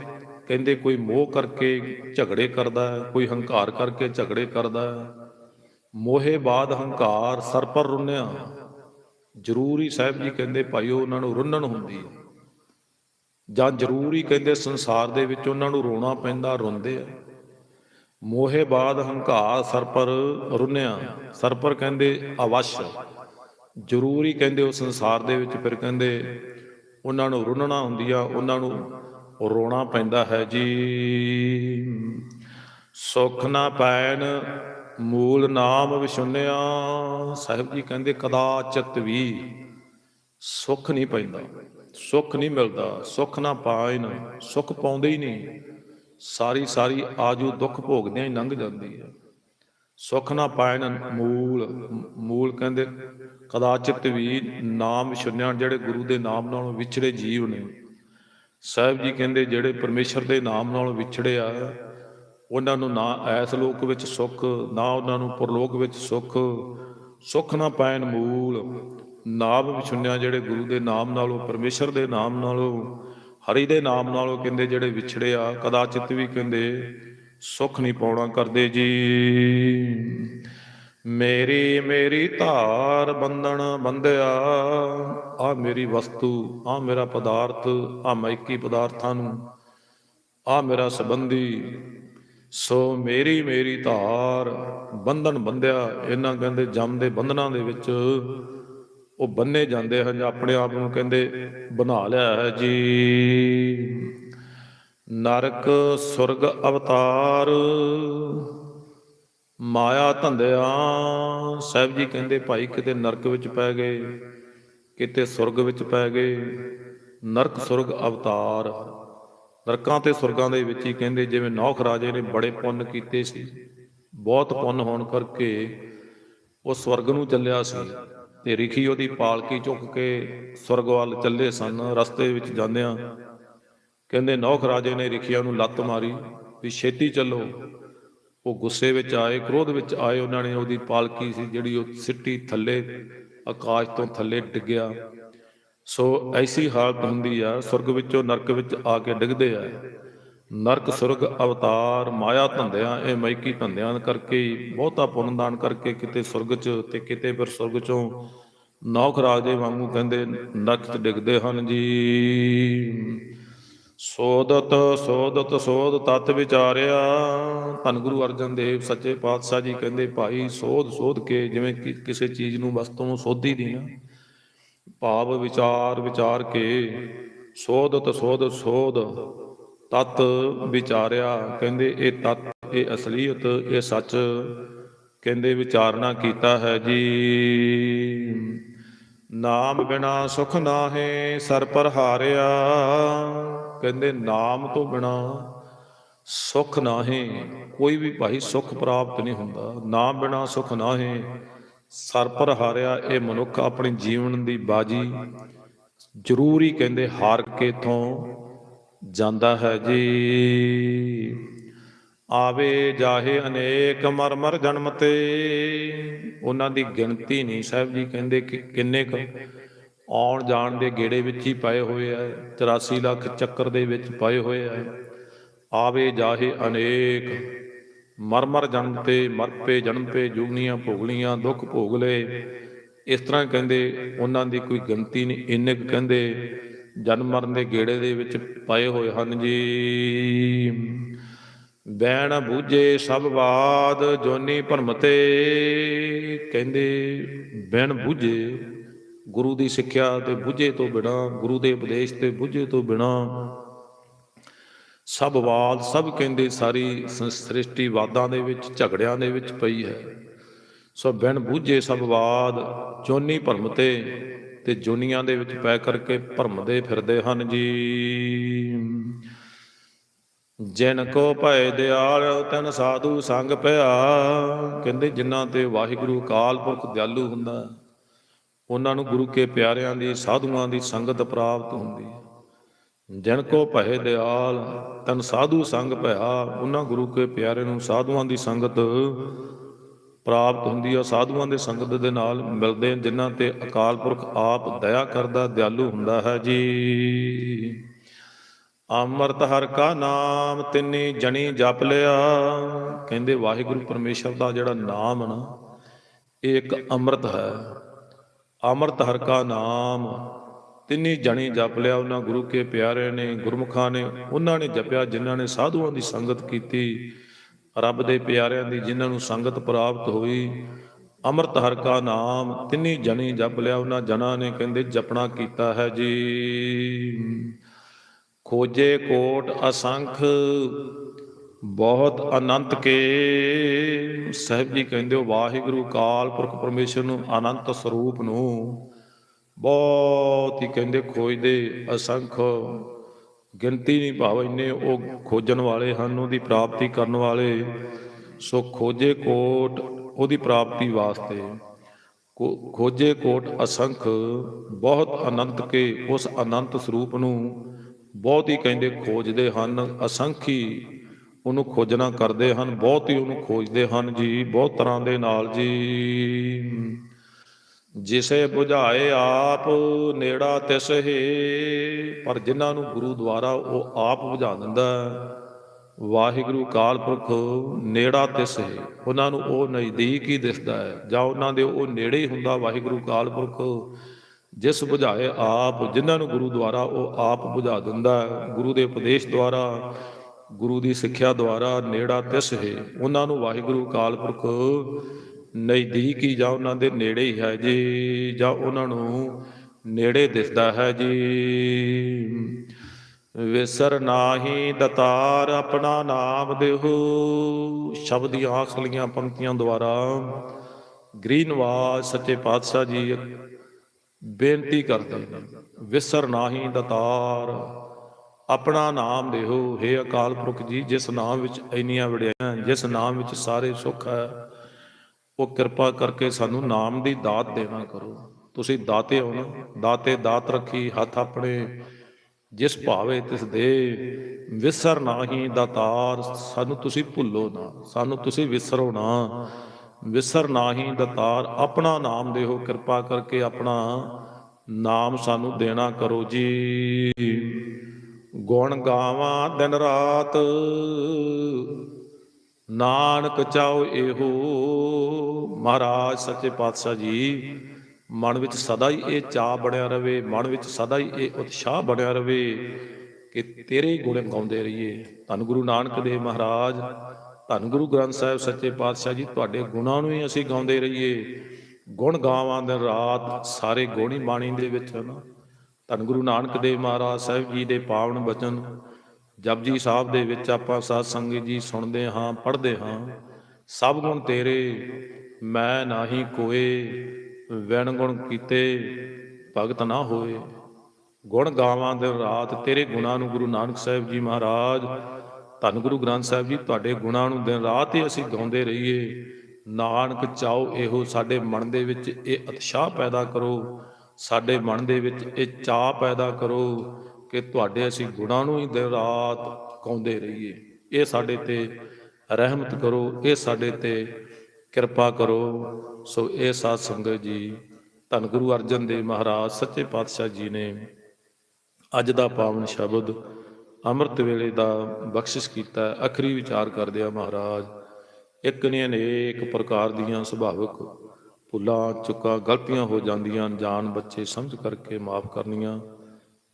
ਕਹਿੰਦੇ ਕੋਈ ਮੋਹ ਕਰਕੇ ਝਗੜੇ ਕਰਦਾ ਹੈ, ਕੋਈ ਹੰਕਾਰ ਕਰਕੇ ਝਗੜੇ ਕਰਦਾ ਹੈ। ਮੋਹੇ ਬਾਦ ਹੰਕਾਰ ਸਰ ਪਰ ਰੁੰਨਿਆ। ਜ਼ਰੂਰੀ ਸਾਹਿਬ ਜੀ ਕਹਿੰਦੇ ਭਾਈ ਉਹਨਾਂ ਨੂੰ ਰੁੰਨਣ ਹੁੰਦੀ ਹੈ। ਜਾਂ ਜ਼ਰੂਰੀ ਕਹਿੰਦੇ ਸੰਸਾਰ ਦੇ ਵਿੱਚ ਉਹਨਾਂ ਨੂੰ ਰੋਣਾ ਪੈਂਦਾ, ਰੋਂਦੇ ਆ। ਮੋਹੇ ਬਾਦ ਹੰਕਾਰ ਸਰ ਪਰ ਰੁੰਨਿਆ। ਸਰ ਪਰ ਕਹਿੰਦੇ ਅਵਸ਼। ਜ਼ਰੂਰੀ ਕਹਿੰਦੇ ਉਹ ਸੰਸਾਰ ਦੇ ਵਿੱਚ ਫਿਰ ਕਹਿੰਦੇ ਉਹਨਾਂ ਨੂੰ ਰੁਨਣਾ ਹੁੰਦੀ ਆ, ਉਹਨਾਂ ਨੂੰ ਰੋਣਾ ਪੈਂਦਾ ਹੈ ਜੀ। ਸੁਖ ਨਾ ਪੈਣ, ਮੂਲ ਨਾਮ ਵਿਸ਼ੁੰਨਿਆ ਸਾਹਿਬ ਜੀ ਕਹਿੰਦੇ, ਕਦਾਚਤ ਵੀ ਸੁੱਖ ਨਹੀਂ ਪੈਂਦਾ। ਸੁੱਖ ਨਹੀਂ ਮਿਲਦਾ, ਸੁੱਖ ਨਾ ਪਾਇਨ ਸੁੱਖ ਪਾਉਂਦੇ ਹੀ ਨਹੀਂ। ਸਾਰੀ ਸਾਰੀ ਆਜੂ ਦੁੱਖ ਭੋਗਦਿਆਂ ਹੀ ਲੰਘ ਜਾਂਦੀ ਹੈ। ਸੁੱਖ ਨਾ ਪਾਇਨ ਮੂਲ ਮੂਲ ਕਹਿੰਦੇ, ਕਦਾਚਿਤ ਵੀ ਨਾਮ ਵਿਛੁੰਨਿਆ ਜਿਹੜੇ ਗੁਰੂ ਦੇ ਨਾਮ ਨਾਲੋਂ ਵਿਛੜੇ ਜੀਵ ਨੇ। ਸਾਹਿਬ ਜੀ ਕਹਿੰਦੇ, ਜਿਹੜੇ ਪਰਮੇਸ਼ਰ ਦੇ ਨਾਮ ਨਾਲੋਂ ਵਿਛੜੇ ਆ, ਉਹਨਾਂ ਨੂੰ ਨਾ ਐਸ ਲੋਕ ਵਿੱਚ ਸੁੱਖ, ਨਾ ਉਹਨਾਂ ਨੂੰ ਪਰਲੋਕ ਵਿੱਚ ਸੁੱਖ। ਸੁੱਖ ਨਾ ਪਾਇਨ ਮੂਲ। ਨਾਮ ਵਿਛੁੰਨਿਆ ਜਿਹੜੇ ਗੁਰੂ ਦੇ ਨਾਮ ਨਾਲੋਂ, ਪਰਮੇਸ਼ਰ ਦੇ ਨਾਮ ਨਾਲੋਂ, ਹਰੀ ਦੇ ਨਾਮ ਨਾਲੋਂ ਕਹਿੰਦੇ ਜਿਹੜੇ ਵਿਛੜੇ ਆ, ਕਦਾਚਿਤ ਵੀ ਕਹਿੰਦੇ ਸੁੱਖ ਨਹੀਂ ਪਾਉਣਾ ਕਰਦੇ ਜੀ। ਮੇਰੀ ਮੇਰੀ ਧਾਰ ਬੰਧਨ ਬੰਧਿਆ, ਆ ਮੇਰੀ ਵਸਤੂ, ਆ ਮੇਰਾ ਪਦਾਰਥ, ਆ ਮਾਇਕੀ ਪਦਾਰਥਾਂ ਨੂੰ, ਆ ਮੇਰਾ ਸੰਬੰਧੀ। ਸੋ ਮੇਰੀ ਮੇਰੀ ਧਾਰ ਬੰਧਨ ਬੰਧਿਆ, ਇਹਨਾਂ ਕਹਿੰਦੇ ਜਮ ਦੇ ਬੰਧਨਾਂ ਦੇ ਵਿੱਚ, ਉਹ ਬੰਨੇ ਜਾਂਦੇ ਹਨ, ਆਪਣੇ ਆਪ ਨੂੰ ਕਹਿੰਦੇ ਬਣਾ ਲਿਆ ਹੈ ਜੀ। ਨਰਕ ਸੁਰਗ ਅਵਤਾਰ। ਮਾਇਆ ਧੰਦਿਆ, ਸਾਹਿਬ ਜੀ ਕਹਿੰਦੇ ਭਾਈ ਕਿਤੇ ਨਰਕ ਵਿੱਚ ਪੈ ਗਏ, ਕਿਤੇ ਸੁਰਗ ਵਿੱਚ ਪੈ ਗਏ। ਨਰਕ ਸੁਰਗ ਅਵਤਾਰ। ਨਰਕਾਂ ਤੇ ਸੁਰਗਾਂ ਦੇ ਵਿੱਚ ਹੀ ਕਹਿੰਦੇ ਜਿਵੇਂ ਨੌਖ ਰਾਜੇ ਨੇ ਬੜੇ ਪੁੰਨ ਕੀਤੇ ਸੀ, ਬਹੁਤ ਪੁੰਨ ਹੋਣ ਕਰਕੇ ਉਹ ਸਵਰਗ ਨੂੰ ਚੱਲਿਆ ਸੀ ਤੇ ਰਿਖੀ ਉਹਦੀ ਪਾਲਕੀ ਚੁੱਕ ਕੇ ਸਵਰਗ ਵੱਲ ਚੱਲੇ ਸਨ, ਰਸਤੇ ਵਿੱਚ ਜਾਂਦਿਆਂ ਕਹਿੰਦੇ ਨੌਖ ਰਾਜੇ ਨੇ ਰਿਖੀਆਂ ਨੂੰ ਲੱਤ ਮਾਰੀ ਵੀ ਛੇਤੀ ਚੱਲੋ। ਉਹ ਗੁੱਸੇ ਵਿੱਚ ਆਏ, ਕ੍ਰੋਧ ਵਿੱਚ ਆਏ, ਉਹਨਾਂ ਨੇ ਉਹਦੀ ਪਾਲਕੀ ਸੀ ਜਿਹੜੀ ਉਹ ਸਿੱਟੀ ਥੱਲੇ, ਆਕਾਸ਼ ਤੋਂ ਥੱਲੇ ਡਿੱਗਿਆ ਸੋ ਐਸੀ ਹਾਲਤ ਹੁੰਦੀ ਆ ਸੁਰਗ ਵਿੱਚੋਂ ਨਰਕ ਵਿੱਚ ਆ ਕੇ ਡਿੱਗਦੇ ਆ। ਨਰਕ ਸੁਰਗ ਅਵਤਾਰ, ਮਾਇਆ ਧੰਦਿਆਂ, ਇਹ ਮੈਕੀ ਧੰਦਿਆਂ ਕਰਕੇ ਬਹੁਤਾ ਪੁੰਨ ਦਾਨ ਕਰਕੇ ਕਿਤੇ ਸੁਰਗ 'ਚ ਤੇ ਕਿਤੇ ਫਿਰ ਸੁਰਗ 'ਚੋਂ ਨੌਖ ਰਾਜੇ ਵਾਂਗੂ ਕਹਿੰਦੇ ਨਰਕ 'ਚ ਡਿੱਗਦੇ ਹਨ ਜੀ। ਸੋਦਤ ਸੋਦਤ ਸੋਧ ਤਤ ਵਿਚਾਰਿਆ। ਧੰਨ ਗੁਰੂ ਅਰਜਨ ਦੇਵ, ਸੱਚੇ ਪਾਤਸ਼ਾਹ ਜੀ ਕਹਿੰਦੇ, ਭਾਈ ਸੋਧ ਸੋਧ ਕੇ, ਜਿਵੇਂ ਕਿ ਕਿਸੇ ਚੀਜ਼ ਨੂੰ ਵਸਤੂ ਨੂੰ ਸੋਧੀ ਦੀ ਨਾ ਭਾਵ ਵਿਚਾਰ ਵਿਚਾਰ ਕੇ ਸੋਧਤ ਸੋਧ ਸੋਧ ਤਤ ਵਿਚਾਰਿਆ। ਕਹਿੰਦੇ, ਇਹ ਤਤ, ਇਹ ਅਸਲੀਅਤ, ਇਹ ਸੱਚ ਕਹਿੰਦੇ ਵਿਚਾਰਨਾ ਕੀਤਾ ਹੈ ਜੀ। ਨਾਮ ਬਿਨਾ ਸੁਖ ਨਾਹੇ, ਸਰ ਪਰ ਹਾਰਿਆ ਕਹਿੰਦੇ, ਨਾਮ ਤੋਂ ਬਿਨਾ ਸੁਖ ਨਾਹੇ, ਕੋਈ ਵੀ ਭਾਈ ਸੁਖ ਪ੍ਰਾਪਤ ਨਹੀਂ ਹੁੰਦਾ। ਨਾਮ ਬਿਨਾ ਸੁਖ ਨਾਹੇ, ਸਰ ਪਰ ਹਾਰਿਆ ਇਹ ਮਨੁੱਖ ਆਪਣੀ ਜੀਵਨ ਦੀ ਬਾਜੀ ਜ਼ਰੂਰ ਕਹਿੰਦੇ ਹਾਰ ਕੇ ਤੋਂ ਜਾਂਦਾ ਹੈ ਜੀ। ਆਵੇ ਜਾਹੇ ਅਨੇਕ ਮਰ ਮਰ ਜਨਮ ਤੇ। ਉਹਨਾਂ ਦੀ ਗਿਣਤੀ ਨਹੀਂ, ਸਾਹਿਬ ਜੀ, ਕਹਿੰਦੇ ਕਿ ਕਿੰਨੇ ਕੁ ਆਉਣ ਜਾਣ ਦੇ ਗੇੜੇ ਵਿੱਚ ਹੀ ਪਏ ਹੋਏ ਆ 84 ਲੱਖ ਚੱਕਰ ਦੇ ਵਿੱਚ ਪਏ ਹੋਏ ਆ। ਆਵੇ ਜਾਹੇ ਅਨੇਕ, ਮਰਮਰ ਜਨਮ ਤੇ ਮਰ ਪੇ ਜਨਮ ਪੇ ਜੁਗਨੀਆਂ ਭੋਗਲੀਆਂ, ਦੁੱਖ ਭੋਗ ਲਏ। ਇਸ ਤਰ੍ਹਾਂ ਕਹਿੰਦੇ, ਉਹਨਾਂ ਦੀ ਕੋਈ ਗਿਣਤੀ ਨਹੀਂ, ਇੰਨੇ ਕੁ ਕਹਿੰਦੇ, ਜਨਮ ਮਰਨ ਦੇ ਗੇੜੇ ਦੇ ਵਿੱਚ ਪਏ ਹੋਏ ਹਨ ਜੀ। ਬੈਣ ਬੂਝੇ ਸਭ ਬਾਦ, ਜੋਨੀ ਭਰਮ ਤੇ ਕਹਿੰਦੇ ਬੈਣ ਬੂਝੇ ਗੁਰੂ ਦੀ ਸਿੱਖਿਆ ਤੇ ਬੁੱਝੇ ਤੋਂ ਬਿਨਾ, ਗੁਰੂ ਦੇ ਉਪਦੇਸ਼ ਤੇ ਬੁੱਝੇ ਤੋਂ ਬਿਨਾ। ਸਭ ਵਾਦ, ਸਭ ਕਹਿੰਦੇ ਸਾਰੀ ਸ- ਸ੍ਰਿਸ਼ਟੀ ਵਾਦਾਂ ਦੇ ਵਿੱਚ, ਝਗੜਿਆਂ ਦੇ ਵਿੱਚ ਪਈ ਹੈ। ਸੋ ਬਿਨ ਬੁੱਝੇ ਸਭ ਵਾਦ ਜੋਨੀ ਭਰਮ ਤੇ ਤੇ ਜੋਨੀਆਂ ਦੇ ਵਿੱਚ ਪੈ ਕਰਕੇ ਭਰਮਦੇ ਫਿਰਦੇ ਹਨ ਜੀ। ਜਿਨ ਕੋ ਭੈ ਦਿਆਲ, ਤਨ ਸਾਧੂ ਸੰਗ ਭਇਆ ਕਹਿੰਦੇ ਜਿਨ੍ਹਾਂ ਤੇ ਵਾਹਿਗੁਰੂ ਕਾਲ ਪੁਰਖ ਦਿਆਲੂ ਹੁੰਦਾ। ਉਹਨਾਂ ਨੂੰ ਗੁਰੂ ਕੇ ਪਿਆਰਿਆਂ ਦੀ, ਸਾਧੂਆਂ ਦੀ ਸੰਗਤ ਪ੍ਰਾਪਤ ਹੁੰਦੀ। ਹੈ ਜਿਨ ਕੋ ਭੈ ਦਿਆਲ, ਤਨ ਸਾਧੂ ਸੰਗ ਭਇਆ, ਉਹਨਾਂ ਗੁਰੂ ਕੇ ਪਿਆਰੇ ਨੂੰ ਸਾਧੂਆਂ ਦੀ ਸੰਗਤ ਪ੍ਰਾਪਤ ਹੁੰਦੀ ਹੈ ਸਾਧੂਆਂ ਦੇ ਸੰਗਤ ਦੇ ਨਾਲ ਮਿਲਦੇ ਜਿਨ੍ਹਾਂ ਤੇ ਅਕਾਲ ਪੁਰਖ ਆਪ ਦਇਆ ਕਰਦਾ, ਦਿਆਲੂ ਹੁੰਦਾ ਹੈ ਜੀ। ਅੰਮ੍ਰਿਤ ਹਰ ਕਾ ਨਾਮ, ਤਿੰਨੀ ਜਣੀ ਜਪ ਲਿਆ। ਕਹਿੰਦੇ ਵਾਹਿਗੁਰੂ ਪਰਮੇਸ਼ਰ ਦਾ ਜਿਹੜਾ ਨਾਮ ਨਾ, ਇਹ ਇੱਕ ਅੰਮ੍ਰਿਤ ਹੈ। ਅੰਮ੍ਰਿਤ ਹਰ ਕਾ ਨਾਮ। ਤਿੰਨੀ ਜਣੀ ਜਪ ਲਿਆ ਉਹਨਾਂ ਗੁਰੂ ਕੇ ਪਿਆਰੇ ਨੇ, ਗੁਰਮੁਖਾਂ ਨੇ, ਉਹਨਾਂ ਨੇ ਜਪਿਆ ਜਿਨ੍ਹਾਂ ਨੇ ਸਾਧੂਆਂ ਦੀ ਸੰਗਤ ਕੀਤੀ। ਰੱਬ ਦੇ ਪਿਆਰਿਆਂ ਦੀ ਜਿਨ੍ਹਾਂ ਨੂੰ ਸੰਗਤ ਪ੍ਰਾਪਤ ਹੋਈ, ਅੰਮ੍ਰਿਤ ਹਰ ਕਾ ਨਾਮ, ਤਿੰਨੀ ਜਣੀ ਜਪ ਲਿਆ ਉਹਨਾਂ ਜਨਾਂ ਨੇ, ਕਹਿੰਦੇ ਜਪਣਾ ਕੀਤਾ ਹੈ ਜੀ। ਖੋਜੇ ਕੋਟ ਅਸੰਖ ਬਹੁਤ ਅਨੰਤ ਕੇ। ਸਾਹਿਬ ਜੀ ਕਹਿੰਦੇ ਹੋ, ਵਾਹਿਗੁਰੂ ਕਾਲ ਪੁਰਖ ਪਰਮੇਸ਼ਰ ਨੂੰ ਅਨੰਤ ਸਰੂਪ ਨੂੰ। ਬਹੁਤ ਹੀ ਕਹਿੰਦੇ ਖੋਜਦੇ ਅਸੰਖ ਗਿਣਤੀ ਨਹੀਂ ਭਾਵ ਇੰਨੇ ਉਹ ਖੋਜਣ ਵਾਲੇ ਹਨ, ਉਹਦੀ ਪ੍ਰਾਪਤੀ ਕਰਨ ਵਾਲੇ। ਸੋ ਖੋਜੇ ਕੋਟ ਉਹਦੀ ਪ੍ਰਾਪਤੀ ਵਾਸਤੇ। ਕੋ- ਖੋਜੇ ਕੋਟ ਅਸੰਖ ਬਹੁਤ ਅਨੰਤ ਕੇ ਉਸ ਅਨੰਤ ਸਰੂਪ ਨੂੰ ਬਹੁਤ ਹੀ ਕਹਿੰਦੇ ਖੋਜਦੇ ਹਨ। ਅਸੰਖੀ ਉਹਨੂੰ ਖੋਜਣਾ ਕਰਦੇ ਹਨ, ਬਹੁਤ ਹੀ ਉਹਨੂੰ ਖੋਜਦੇ ਹਨ ਜੀ, ਬਹੁਤ ਤਰ੍ਹਾਂ ਦੇ ਨਾਲ ਜੀ। ਜਿਸੇ 부ਝਾਏ ਆਪ, ਨੇੜਾ ਤਿਸ ਹੈ ਪਰ ਜਿਨ੍ਹਾਂ ਨੂੰ ਗੁਰੂ ਦੁਆਰਾ ਉਹ ਆਪ ਬੁਝਾ ਦਿੰਦਾ ਵਾਹਿਗੁਰੂ ਕਾਲ ਪੁਰਖ, ਨੇੜਾ ਤਿਸ ਹੈ ਉਹਨਾਂ ਨੂੰ ਉਹ ਨਜ਼ਦੀਕ ਹੀ ਦਿਸਦਾ ਹੈ, ਜਾਂ ਉਹਨਾਂ ਦੇ ਉਹ ਨੇੜੇ ਹੀ ਹੁੰਦਾ ਵਾਹਿਗੁਰੂ ਕਾਲ ਪੁਰਖ। ਜਿਸ ਬੁਝਾਏ ਆਪ, ਜਿਨ੍ਹਾਂ ਨੂੰ ਗੁਰੂ ਦੁਆਰਾ ਉਹ ਆਪ ਬੁਝਾ ਦਿੰਦਾ ਗੁਰੂ ਦੇ ਉਪਦੇਸ਼ ਦੁਆਰਾ ਗੁਰੂ ਦੀ ਸਿੱਖਿਆ ਦੁਆਰਾ ਨੇੜਾ ਤਿਸ ਹੈ। ਉਹਨਾਂ ਨੂੰ ਵਾਹਿਗੁਰੂ ਕਾਲ ਪੁਰਖ ਨਜ਼ਦੀਕ ਹੀ ਜਾਂ ਉਹਨਾਂ ਦੇ ਨੇੜੇ ਹੀ ਹੈ ਜੀ, ਜਾਂ ਉਹਨਾਂ ਨੂੰ ਨੇੜੇ ਦਿਸਦਾ ਹੈ ਜੀ। ਵਿਸਰ ਨਾਹੀ ਦਤਾਰ ਆਪਣਾ ਨਾਮ ਦੇਹੋ। ਸ਼ਬਦ ਦੀਆਂ ਆਖਲੀਆਂ ਪੰਕਤੀਆਂ ਦੁਆਰਾ ਗ੍ਰੀਨਵਾਸ ਸੱਚੇ ਪਾਤਸ਼ਾਹ ਜੀ ਬੇਨਤੀ ਕਰਦੇ ਨੇ। ਵਿਸਰ ਨਾਹੀ ਦਤਾਰ ਆਪਣਾ ਨਾਮ ਦੇਹੋ हे ਅਕਾਲ ਪੁਰਖ ਜੀ, ਜਿਸ ਨਾਮ ਵਿੱਚ ਇੰਨੀਆਂ ਵਡਿਆਈਆਂ, ਜਿਸ ਨਾਮ ਵਿੱਚ ਸਾਰੇ ਸੁੱਖ ਹੈ, ਉਹ ਕਿਰਪਾ ਕਰਕੇ ਸਾਨੂੰ ਨਾਮ ਦੀ ਦਾਤ ਦੇਣਾ ਕਰੋ। ਤੁਸੀਂ ਦਾਤੇ ਹੋ ਨਾ, ਦਾਤੇ ਦਾਤ ਰੱਖੀ, ਹੱਥ ਆਪਣੇ, ਜਿਸ ਭਾਵੇ ਤਿਸ ਦੇ, ਵਿਸਰ ਨਾਹੀ ਦਾਤਾਰ, ਸਾਨੂੰ ਤੁਸੀਂ ਭੁੱਲੋ ਨਾ, ਸਾਨੂੰ ਤੁਸੀਂ ਵਿਸਰੋ ਨਾ। ਵਿਸਰ ਨਾਹੀ ਦਾਤਾਰ, ਆਪਣਾ ਨਾਮ ਦੇਹੋ ਕਿਰਪਾ ਕਰਕੇ ਆਪਣਾ ਨਾਮ ਸਾਨੂੰ ਦੇਣਾ ਕਰੋ ਜੀ। ਗੁਣ ਗਾਵਾਂ ਦਿਨ ਰਾਤ। ਨਾਨਕ ਚਾਓ ਇਹੋ, ਮਹਾਰਾਜ ਸੱਚੇ ਪਾਤਸ਼ਾਹ ਜੀ, ਮਨ ਵਿੱਚ ਸਦਾ ਹੀ ਇਹ ਚਾਹ ਬਣਿਆ ਰਵੇ ਮਨ ਵਿੱਚ ਸਦਾ ਹੀ ਇਹ ਉਤਸ਼ਾਹ ਬਣਿਆ ਰਵੇ ਕਿ ਤੇਰੇ ਹੀ ਗੁਣ ਗਾਉਂਦੇ ਰਹੀਏ। ਧੰਨ ਗੁਰੂ ਨਾਨਕ ਦੇਵ ਮਹਾਰਾਜ, ਧੰਨ ਗੁਰੂ ਗ੍ਰੰਥ ਸਾਹਿਬ ਸੱਚੇ ਪਾਤਸ਼ਾਹ ਜੀ, ਤੁਹਾਡੇ ਗੁਣਾਂ ਨੂੰ ਹੀ ਅਸੀਂ ਗਾਉਂਦੇ ਰਹੀਏ। ਗੁਣ ਗਾਵਾਂ ਦਿਨ ਰਾਤ, ਸਾਰੇ ਗੁਣੀ ਬਾਣੀ ਦੇ ਵਿੱਚ ਹਨ। ਧੰਨ ਗੁਰੂ ਨਾਨਕ ਦੇਵ ਮਹਾਰਾਜ ਸਾਹਿਬ ਜੀ ਦੇ ਪਾਵਨ ਬਚਨ। ਜਪਜੀ ਸਾਹਿਬ ਦੇ ਵਿੱਚ ਆਪਾਂ ਸਾਧ ਸੰਗਤ ਜੀ ਸੁਣਦੇ ਹਾਂ, ਪੜ੍ਹਦੇ ਹਾਂ। ਸਭ ਗੁਣ ਤੇਰੇ, ਮੈਂ ਨਾਹੀ ਕੋਏ, ਵਿਣ ਗੁਣ ਕੀਤੇ, ਭਗਤ ਨਾ ਹੋਏ। ਗੁਣ ਗਾਵਾਂ ਦਿਨ ਰਾਤ ਤੇਰੇ ਗੁਣਾਂ ਨੂੰ ਗੁਰੂ ਨਾਨਕ ਸਾਹਿਬ ਜੀ ਮਹਾਰਾਜ। ਧੰਨ ਗੁਰੂ ਗ੍ਰੰਥ ਸਾਹਿਬ ਜੀ, ਤੁਹਾਡੇ ਗੁਣਾਂ ਨੂੰ ਦਿਨ ਰਾਤ ਹੀ ਅਸੀਂ ਗਾਉਂਦੇ ਰਹੀਏ। ਨਾਨਕ ਚਾਓ, ਇਹੋ ਸਾਡੇ ਮਨ ਦੇ ਵਿੱਚ ਇਹ ਉਤਸ਼ਾਹ ਪੈਦਾ ਕਰੋ। ਸਾਡੇ ਮਨ ਦੇ ਵਿੱਚ ਇਹ ਚਾਹ ਪੈਦਾ ਕਰੋ ਕਿ ਤੁਹਾਡੇ ਅਸੀਂ ਗੁਣਾਂ ਨੂੰ ਹੀ ਦਿਨ ਰਾਤ ਗਾਉਂਦੇ ਰਹੀਏ ਇਹ ਸਾਡੇ ਤੇ ਰਹਿਮਤ ਕਰੋ, ਇਹ ਸਾਡੇ ਤੇ ਕਿਰਪਾ ਕਰੋ ਸੋ ਇਹ ਸਾਧ ਸੰਗਤ ਜੀ, ਧੰਨ ਗੁਰੂ ਅਰਜਨ ਦੇਵ ਮਹਾਰਾਜ, ਸੱਚੇ ਪਾਤਸ਼ਾਹ ਜੀ ਨੇ ਅੱਜ ਦਾ ਪਾਵਨ ਸ਼ਬਦ ਅੰਮ੍ਰਿਤ ਵੇਲੇ ਦਾ ਬਖਸ਼ਿਸ਼ ਕੀਤਾ ਹੈ। ਵਿਚਾਰ ਕਰਦੇ ਆ ਮਹਾਰਾਜ, ਇੱਕ ਨੇ ਅਨੇਕ ਪ੍ਰਕਾਰ ਦੀਆਂ ਸੁਭਾਵਿਕ ਭੁੱਲਾਂ ਚੁੱਕਾਂ, ਗਲਤੀਆਂ ਹੋ ਜਾਂਦੀਆਂ ਜਾਨ ਬੱਚੇ ਸਮਝ ਕਰਕੇ ਮਾਫ ਕਰਨੀਆਂ।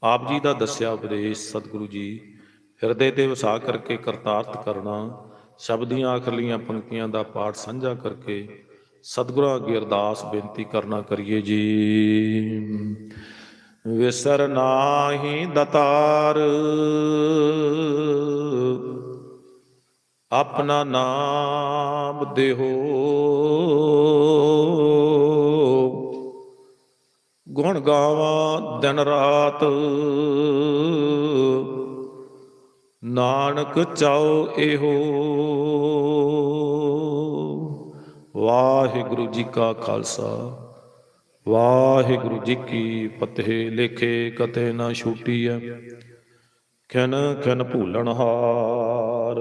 ਆਪ ਜੀ ਦਾ ਦੱਸਿਆ ਉਪਦੇਸ਼, ਸਤਿਗੁਰੂ ਜੀ, ਹਿਰਦੇ ਤੇ ਵਸਾ ਕਰਕੇ ਕਰਤਾਰਤ ਕਰਨਾ, ਸ਼ਬਦ ਦੀਆਂ ਆਖਰਲੀਆਂ ਪੰਕਤੀਆਂ ਦਾ ਪਾਠ ਸਾਂਝਾ ਕਰਕੇ ਸਤਿਗੁਰਾਂ ਅੱਗੇ ਅਰਦਾਸ ਬੇਨਤੀ ਕਰਨਾ ਕਰੀਏ ਜੀ। ਵਿਸਰ ਨਾਹੀ ਦਤਾਰ ਆਪਣਾ ਨਾਮ ਦੇਹੋ। ਗੁਣ ਗਾਵਾਂ ਦਿਨ ਰਾਤ। ਨਾਨਕ ਚਾਓ ਇਹੋ। ਵਾਹਿਗੁਰੂ ਜੀ ਕਾ ਖਾਲਸਾ। ਵਾਹਿਗੁਰੂ ਜੀ ਕੀ ਫਤਿਹ। ਲੇਖੇ ਕਤੇ ਨਾ ਛੂਟੀ ਹੈ ਖਨ ਖਨ ਭੂਲਣ ਹਾਰ।